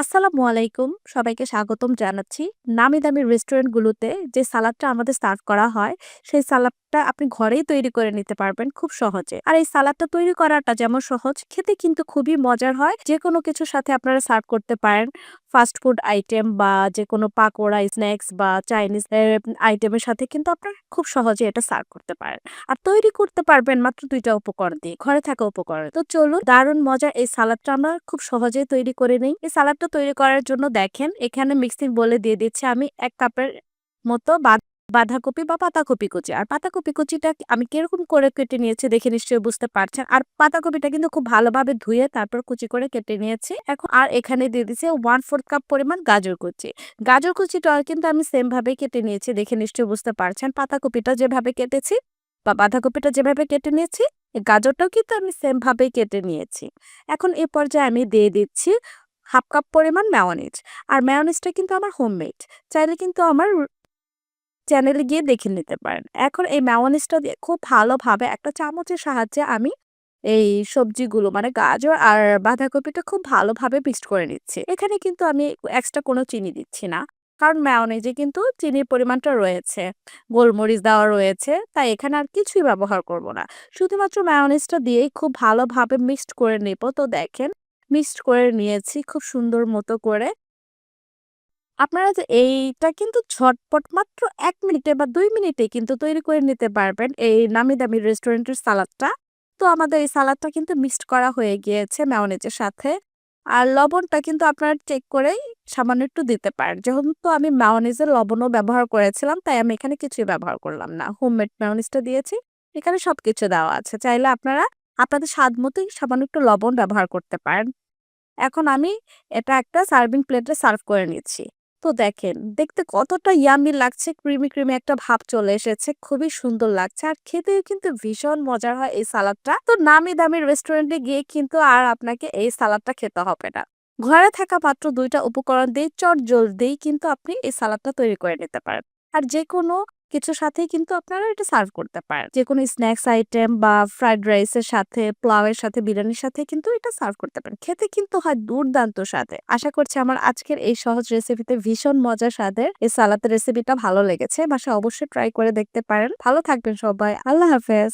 আসসালামু আলাইকুম। সবাইকে স্বাগতম জানাচ্ছি। নামি দামি রেস্টুরেন্টগুলোতে যে সালাদটা আমাদের সার্ভ করা হয়, সেই সালাদটা আপনি ঘরেই তৈরি করে নিতে পারবেন খুব সহজে। আর এই সালাদটা তৈরি করাটা যেমন সহজ, খেতে কিন্তু খুবই মজার হয়। যেকোনো কিছুর সাথে আপনারা সার্ভ করতে পারেন। ফাস্ট ফুড আইটেম বা যেকোনো পাকোড়া, স্ন্যাক্স বা চাইনিজ আইটেমের সাথে কিন্তু আপনারা খুব সহজে এটা সার্ভ করতে পারেন। আর তৈরি করতে পারবেন মাত্র দুইটা উপকরণ দিয়ে, ঘরে থাকা উপকরণ। তো চলুন দারুণ মজার এই সালাদটা আমরা খুব সহজেই তৈরি করে নিই এই সালাদটা তৈরি করার জন্য দেখেন এখানে মিক্সিং বলে দিয়ে দিচ্ছি আমি এক কাপের মতো বাদ বাঁধাকপি বা পাতাকপি কুচি। আর পাতাকপি কুচিটা আমি কীরকম করে কেটে নিয়েছি দেখে নিশ্চয়ই বুঝতে পারছেন। আর পাতাকপিটা কিন্তু খুব ভালোভাবে ধুয়ে তারপর কুচি করে কেটে নিয়েছি। এখন আর এখানে দিয়ে দিচ্ছি 1/4 কাপ পরিমাণ গাজর কুচি। গাজর কুচিটা কিন্তু আমি সেম ভাবেই কেটে নিয়েছি দেখে নিশ্চয়ই বুঝতে পারছেন। পাতাকপিটা যেভাবে কেটেছি বা বাঁধাকপিটা যেভাবে কেটে নিয়েছি, গাজরটাও কিন্তু আমি সেম ভাবেই কেটে নিয়েছি। এখন এ পর্যায়ে আমি দিয়ে দিচ্ছি 1/2 কাপ পরিমাণ মেয়োনিজ। আর মেয়োনিজটা কিন্তু আমার হোমমেড। চাইলে কিন্তু আমার চ্যানেলে গিয়ে দেখে নিতে পারেন। এখন এই মেয়োনিজটা দিয়ে খুব ভালোভাবে একটা চামচের সাহায্যে আমি এই সবজিগুলো মানে গাজর আর বাঁধাকপিটা খুব ভালোভাবে মিক্সড করে নিচ্ছি। এখানে কিন্তু আমি এক্সট্রা কোনো চিনি দিচ্ছি না। কারণ মেয়োনিজে কিন্তু চিনির পরিমাণটা রয়েছে। গোলমরিচ দেওয়া রয়েছে। তাই এখানে আর কিছুই ব্যবহার করব না। শুধুমাত্র মেয়োনিজটা দিয়েই খুব ভালোভাবে মিক্সড করে নেব। তো দেখেন মিক্সড করে নিয়েছি খুব সুন্দর মতো করে। আপনারা যে এইটা কিন্তু ঝটপট মাত্র এক মিনিটে বা দুই মিনিটেই কিন্তু তৈরি করে নিতে পারবেন এই নামি দামি রেস্টুরেন্টের সালাদটা। তো আমাদের এই সালাদটা কিন্তু মিক্সড করা হয়ে গিয়েছে মেয়োনিজের সাথে। আর লবণটা কিন্তু আপনারা চেক করেই সামান্য একটু দিতে পারেন। যেহেতু আমি মেয়োনিজের লবণও ব্যবহার করেছিলাম, তাই আমি এখানে কিছুই ব্যবহার করলাম না। হোমমেড মেয়োনিজটা দিয়েছি। এখানে সব কিছু দেওয়া আছে। চাইলে আপনারা আপনাদের স্বাদ মতোই সামান্য একটু লবণ ব্যবহার করতে পারেন। এখন আমি এটা একটা সার্ভিং প্লেটে সার্ভ করে নিচ্ছি। তো দেখেন দেখতে কতটা ইয়ামি লাগছে, ক্রিমি, ক্রিমি একটা ভাব চলে এসেছে। খুবই সুন্দর লাগছে। আর খেতেও কিন্তু ভীষণ মজার হয় এই সালাদটা। তো নামি দামি রেস্টুরেন্টে গিয়ে কিন্তু আর আপনাকে এই সালাদটা খেতে হবে না। ঘরে থাকা মাত্র দুইটা উপকরণ দিয়ে চট জল দিয়েই কিন্তু আপনি এই সালাদটা তৈরি করে নিতে পারেন। আর যেকোনো কিছুর সাথেই কিন্তু আপনারা এটা সার্ভ করতে পারেন। যে কোনো স্ন্যাক্স আইটেম বা ফ্রাইড রাইসের সাথে, পোলাওয়ের সাথে, বিরিয়ানির সাথে কিন্তু এটা সার্ভ করতে পারেন। খেতে কিন্তু হয় দুর্দান্ত স্বাদে। আশা করছি আমার আজকের এই সহজ রেসিপিতে ভীষণ মজার স্বাদের এই সালাদের রেসিপিটা ভালো লেগেছে। বাসা অবশ্যই ট্রাই করে দেখতে পারেন। ভালো থাকবেন সবাই। আল্লাহ হাফেজ।